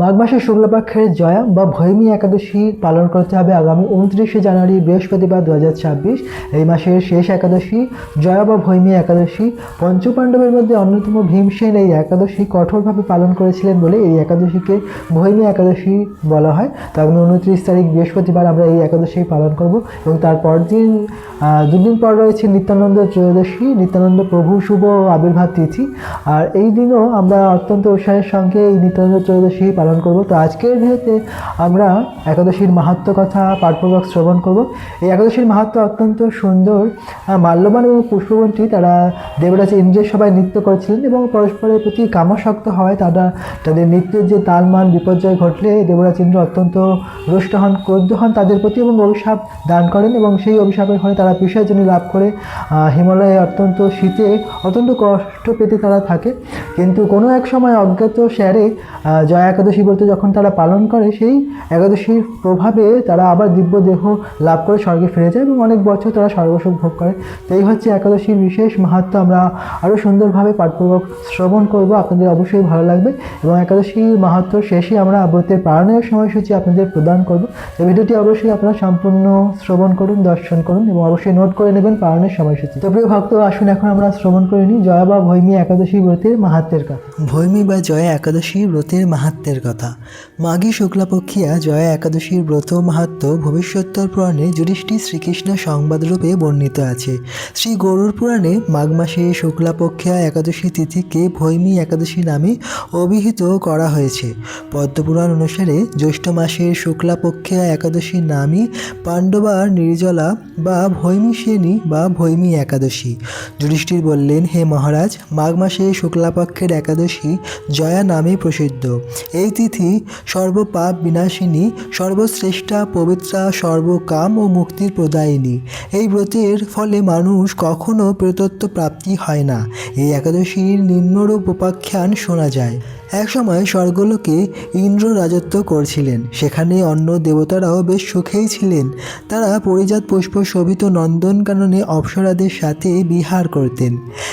মাঘ মাসের শুক্লপক্ষের জয়া বা ভৈমী একাদশী পালন করতে হবে আগামী উনত্রিশে জানুয়ারি, বৃহস্পতিবার দু হাজার ছাব্বিশ। এই মাসের শেষ একাদশী, জয়া বা ভৈমী একাদশী। পঞ্চপাণ্ডবের মধ্যে অন্যতম ভীমসেন এই একাদশী কঠোরভাবে পালন করেছিলেন বলে এই একাদশীকে ভৈমী একাদশী বলা হয়। তো আগামী উনত্রিশ তারিখ, বৃহস্পতিবার আমরা এই একাদশী পালন করব এবং তারপর দিন দুদিন পর রয়েছে নিত্যানন্দ ত্রয়োদশী, নিত্যানন্দ প্রভু শুভ আবির্ভাব তিথি। আর এই দিনও আমরা অত্যন্ত উৎসাহের সঙ্গে এই নিত্যানন্দ ত্রয়োদশী পালন করব। তো আজকের ভিডিওতে আমরা একাদশীর মাহাত্ম কথা পাঠপূর্বক শ্রবণ করব। এই একাদশীর মাহাত্ম অত্যন্ত সুন্দর মাল্যবান এবং পুষ্পবন্তী। তারা দেবরাজ ইন্দ্রের সবাই নৃত্য করেছিলেন এবং পরস্পরের প্রতি কামাসক্ত হওয়ায় তারা তাদের নৃত্যের যে তালমান বিপর্যয় ঘটলে দেবরাজ ইন্দ্র অত্যন্ত রুষ্ট হন, ক্রুদ্ধ হন তাদের প্রতি এবং অভিশাপ দান করেন এবং সেই অভিশাপের ফলে তারা পিসাজনী লাভ করে। হিমালয়ে অত্যন্ত শীতে অত্যন্ত কষ্ট পেতে তারা থাকে। কিন্তু কোনো এক সময় অজ্ঞাত স্যারে জয়া ব্রত যখন তারা পালন করে, সেই একাদশীর প্রভাবে তারা আবার দিব্য দেহ লাভ করে স্বর্গে ফিরে যায় এবং অনেক বছর তারা স্বর্গসুখ ভোগ করে। তো এই হচ্ছে একাদশীর বিশেষ মাহাত্ম। আমরা আরও সুন্দরভাবে পাঠপূর্বক শ্রবণ করব। আপনাদের অবশ্যই ভালো লাগবে এবং একাদশী মাহাত্ম শেষে আমরা ব্রতের পালনের সময়সূচি আপনাদের প্রদান করব। তো ভিডিওটি অবশ্যই আপনারা সম্পূর্ণ শ্রবণ করুন, দর্শন করুন এবং অবশ্যই নোট করে নেবেন পালনের সময়সূচি। তো প্রিয় ভক্ত, আসুন এখন আমরা শ্রবণ করে নিই জয়া বা ভৈমী একাদশী ব্রতের মাহাত্মের কথা। ভৈমী বা জয়া একাদশী ব্রতের মাহাত্মের কথা। মাঘী শুক্লাপক্ষিয়া জয়া একাদশীর ব্রত মাহাত্ম ভবিষ্যোত্তর পুরাণে যুধিষ্ঠির শ্রীকৃষ্ণ সংবাদরূপে বর্ণিত আছে। শ্রী গরুর পুরাণে মাঘ মাসে শুক্লাপক্ষিয়া একাদশী তিথিকে ভৈমী একাদশী নামে অভিহিত করা হয়েছে। পদ্মপুরাণ অনুসারে জ্যৈষ্ঠ মাসের শুক্লাপক্ষিয়া একাদশীর নামই পাণ্ডবার নির্জলা বা ভৈমী শ্রেণি বা ভৈমী একাদশী। যুধিষ্ঠির বললেন, হে মহারাজ, মাঘ মাসে শুক্লাপক্ষের একাদশী জয়া নামে প্রসিদ্ধ। এই তিথি সর্বপাপ বিনাশিনী, সর্বশ্রেষ্ঠা পবিত্রা, সর্বকাম ও মুক্তির প্রদায়িনী। এই ব্রতের ফলে মানুষ কখনো প্রেতত্ব প্রাপ্তি হয় না। এই একাদশীর নিম্নরূপ উপাখ্যান শোনা যায়। একসময় স্বর্গলোকে ইন্দ্র রাজত্ব করছিলেন। সেখানে অন্য দেবতারাও বেশ সুখেই ছিলেন। তারা পরিজাত পুষ্প শোভিত নন্দনকাননে অপ্সরাদের সাথে বিহার করতেন।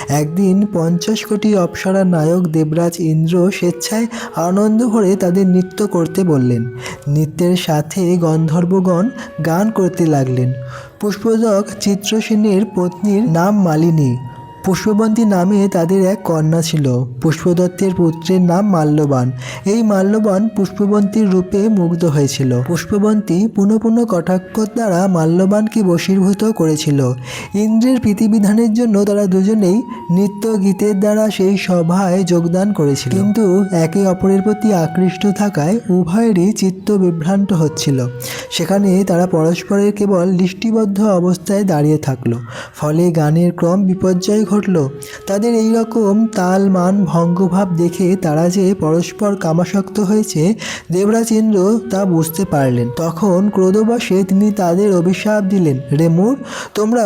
একদিন পঞ্চাশ কোটি অপ্সরা নায়ক দেবরাজ ইন্দ্র স্বেচ্ছায় আনন্দ ভরে তাদের নৃত্য করতে বললেন। নৃত্যের সাথে গন্ধর্বগণ গান করতে লাগলেন। পুষ্পদক চিত্রসেনের পত্নীর নাম মালিনী। পুষ্পবন্তী নামে তাদের এক কন্যা ছিল। পুষ্পদত্তের পুত্রের নাম মাল্যবান। এই মাল্যবান পুষ্পবন্তীর রূপে মুগ্ধ হয়েছিল। পুষ্পবন্তী পুনঃ পুনঃ কটাক্ষ দ্বারা মাল্যবানকে বশীভূত করেছিল। ইন্দ্রের প্রীতিবিধানের জন্য তারা দুজনেই নৃত্য গীতের দ্বারা সেই সভায় যোগদান করেছিল। কিন্তু একে অপরের প্রতি আকৃষ্ট থাকায় উভয়েরই চিত্ত বিভ্রান্ত হচ্ছিল। সেখানে তারা পরস্পরের কেবল দৃষ্টিবদ্ধ অবস্থায় দাঁড়িয়ে থাকল। ফলে গানের ক্রম বিপর্যয় ঘটল। তাদের এই রকম তাল মান ভঙ্গভাব দেখে তারা যে পরস্পর কামাসক্ত হয়েছে দেবরাজ ইন্দ্র তা বুঝতে পারলেন। তখন ক্রোধবশে তিনি তাদের অভিশাপ দিলেন রেমুর তোমরা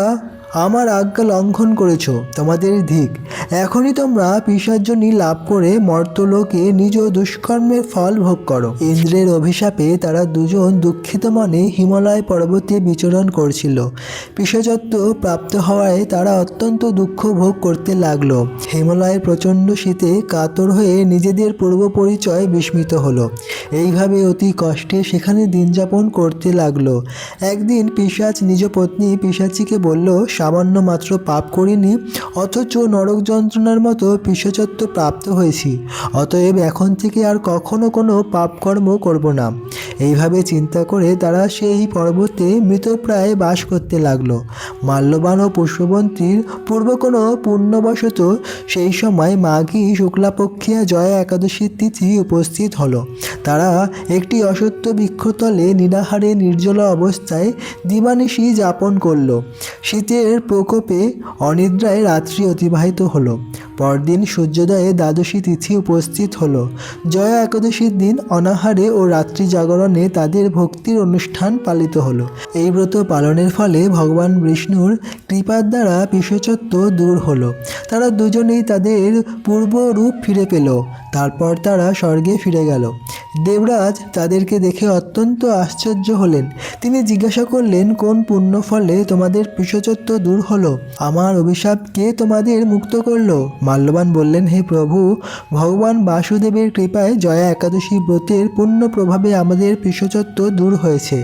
আমার আজ্ঞা লঙ্ঘন করেছ, তোমাদের ধিক এখনই তোমরা পিসার্জনী লাভ করে মর্তলোকে নিজ দুষ্কর্মের ফল ভোগ করো। ইন্দ্রের অভিশাপে তারা দুজন দুঃখিত মনে হিমালয় পর্বতে বিচরণ করছিল। পিসাচত্ব প্রাপ্ত হওয়ায় তারা অত্যন্ত দুঃখ ভোগ করতে লাগল। হিমালয়ের প্রচণ্ড শীতে কাতর হয়ে নিজেদের পূর্ব পরিচয় বিস্মিত হলো। এইভাবে অতি কষ্টে সেখানে দিনযাপন করতে লাগল। একদিন পিসাচ নিজ পত্নী পিসাচিকে বলল সামান্য মাত্র পাপ করিনি, অথচ নরক যন্ত্রণার মতো পিসচত্ব প্রাপ্ত হয়েছি। অতএব এখন থেকে আর কখনো কোনো পাপকর্ম করব না। এইভাবে চিন্তা করে তারা সেই পর্বতে মৃতপ্রায় বাস করতে লাগল। মাল্যবান ও পুষ্পবন্তীর পূর্ব কোনো পুণ্যবশত সেই সময় মাঘী শুক্লাপক্ষিয়া জয়া একাদশীর তিথি উপস্থিত হলো। তারা একটি অসত্য বৃক্ষতলে নিরাহারে নির্জলা অবস্থায় দিবানিশি যাপন করল। শীতের প্রকোপে অনিদ্রায় রাত্রি অতিবাহিত হলো। পরদিন সূর্যোদয়ে দ্বাদশী তিথি উপস্থিত হলো। জয়া একাদশীর দিন অনাহারে ও রাত্রি জাগরণে তাদের ভক্তির অনুষ্ঠান পালিত হলো। এই ব্রত পালনের ফলে ভগবান বিষ্ণুর কৃপার দ্বারা পিসচত্ব দূর হলো। তারা দুজনেই তাদের পূর্ব রূপ ফিরে পেল। তারপর তারা স্বর্গে ফিরে গেল। দেবরাজ তাদেরকে দেখে অত্যন্ত আশ্চর্য হলেন। তিনি জিজ্ঞাসা করলেন, কোন পুণ্য ফলে তোমাদের পিশচত্ব দূর হলো। আমার অভিশাপ কে তোমাদের মুক্ত করল? মাল্যবান বললেন, হে প্রভু, ভগবান বাসুদেবের কৃপায় জয়া একাদশী ব্রতের পূর্ণ প্রভাবে আমাদের পিশচত্ব দূর হয়েছে।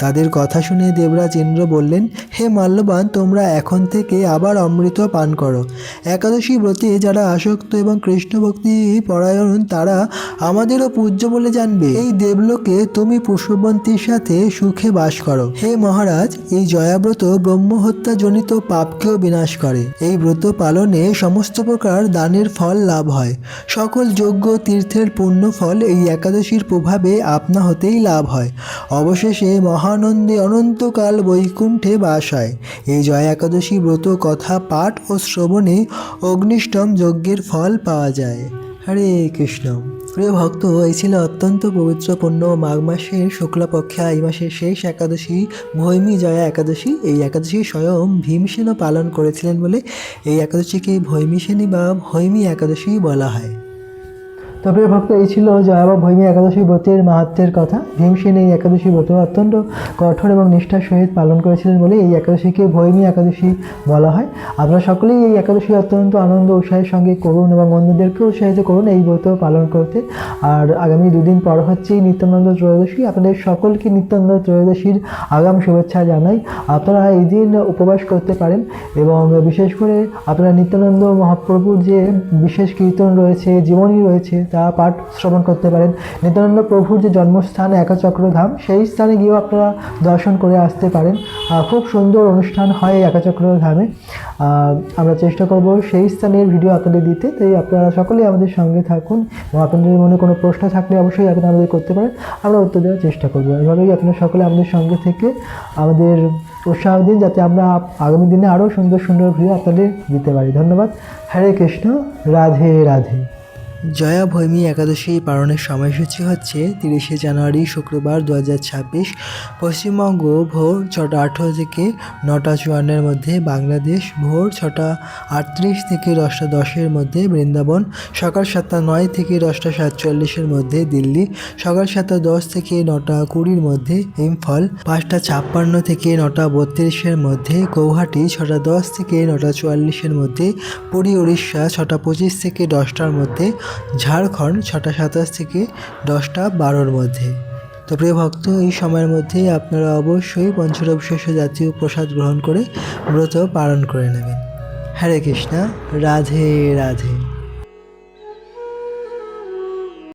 তাদের কথা শুনে দেবরাজ ইন্দ্র বললেন, হে মাল্যবান, তোমরা এখন থেকে আবার অমৃত পান করো। একাদশী ব্রতে যারা আসক্ত এবং কৃষ্ণ ভক্তি পরায়ণ, তারা আমাদেরও পূজ্য বলে জানবে। এই দেবলোকে তুমি পুষ্পবন্তীর সাথে সুখে বাস করো। হে মহারাজ, এই জয়াব্রত ব্রহ্মহত্যা পাপকেও বিনাশ করে। এই ব্রত পালনে সমস্ত প্রকার দানের ফল লাভ হয়। সকল যোগ্য তীর্থের পূর্ণ ফল এই একাদশীর প্রভাবে আপনা হতেই লাভ হয়। অবশেষে মহানন্দে অনন্তকাল বৈকুণ্ঠে বাস হয়। এই জয় একাদশী ব্রত, কথা, পাঠ ও শ্রবণে অগ্নিষ্টম যজ্ঞের ফল পাওয়া যায়। হরে কৃষ্ণ। প্রিয় ভক্ত, এই ছিল অত্যন্ত পবিত্রপূর্ণ মাঘ মাসের শুক্লাপক্ষে। এই মাসের শেষ একাদশী, ভৈমী জয়া একাদশী। এই একাদশী স্বয়ং ভীমসেনও পালন করেছিলেন বলে এই একাদশীকে ভৈমীসেনী বা ভৈমী একাদশী বলা হয়। তো প্রিয় ভক্ত, এই ছিল জয়া বা ভৈমী একাদশী ব্রতের মাহাত্মের কথা। ভীমসেন এই একাদশী ব্রত অত্যন্ত কঠোর এবং নিষ্ঠার সহিত পালন করেছিলেন বলে এই একাদশীকে ভৈমী একাদশী বলা হয়। আপনারা সকলেই এই একাদশী অত্যন্ত আনন্দ, উৎসাহের সঙ্গে করুন এবং অন্যদেরকে উৎসাহিত করুন এই ব্রত পালন করতে। আর আগামী দুদিন পর হচ্ছে নিত্যানন্দ ত্রয়োদশী। আপনাদের সকলকে নিত্যানন্দ ত্রয়োদশীর আগাম শুভেচ্ছা জানাই। আপনারা এই দিন উপবাস করতে পারেন এবং বিশেষ করে আপনারা নিত্যানন্দ মহাপ্রভুর যে বিশেষ কীর্তন রয়েছে, জীবনী রয়েছে তা পাঠ শ্রবণ করতে পারেন। নিত্যানন্দ প্রভুর যে জন্মস্থান একাচক্রধাম সেই স্থানে গিয়েও আপনারা দর্শন করে আসতে পারেন। খুব সুন্দর অনুষ্ঠান হয় এই একাচক্র ধামে আহ, আমরা চেষ্টা করব সেই স্থানের ভিডিও আপনাদের দিতে। তাই আপনারা সকলেই আমাদের সঙ্গে থাকুন এবং আপনাদের মনে কোনো প্রশ্ন থাকলে অবশ্যই আপনারা আমাদের করতে পারেন। আমরা উত্তর দেওয়ার চেষ্টা করব। এভাবেই আপনারা সকলে আমাদের সঙ্গে থেকে আমাদের উৎসাহ দিন যাতে আমরা আগামী দিনে আরও সুন্দর সুন্দর ভিডিও আপনাদের দিতে পারি। ধন্যবাদ। হরে কৃষ্ণ। রাধে রাধে। জয়া ভৈমী একাদশী পালনের সময়সূচি হচ্ছে তিরিশে জানুয়ারি শুক্রবার দু হাজার ছাব্বিশ পশ্চিমবঙ্গ ভোর ছটা আঠেরো থেকে নটা চুয়ান্নের মধ্যে, বাংলাদেশ ভোর ছটা আটত্রিশ থেকে দশটা দশের মধ্যে, বৃন্দাবন সকাল সাতটা নয় থেকে দশটা সাতচল্লিশের মধ্যে, দিল্লি সকাল সাতটা দশ থেকে নটা কুড়ির মধ্যে, ইম্ফল পাঁচটা ছাপ্পান্ন থেকে নটা বত্রিশের মধ্যে, গৌহাটি ছটা দশ থেকে নটা চুয়াল্লিশের মধ্যে, পুরী, উড়িষ্যা ছটা পঁচিশ থেকে দশটার মধ্যে ঝাড়খণ্ড ছটা সাতাশ থেকে দশটা বারোর মধ্যে। তো প্রিয় ভক্ত, এই সময়ের মধ্যেই আপনারা অবশ্যই পঞ্চরবিশেষ জাতীয় প্রসাদ গ্রহণ করে ব্রত পালন করে নেবেন। হরে কৃষ্ণা, রাধে রাধে।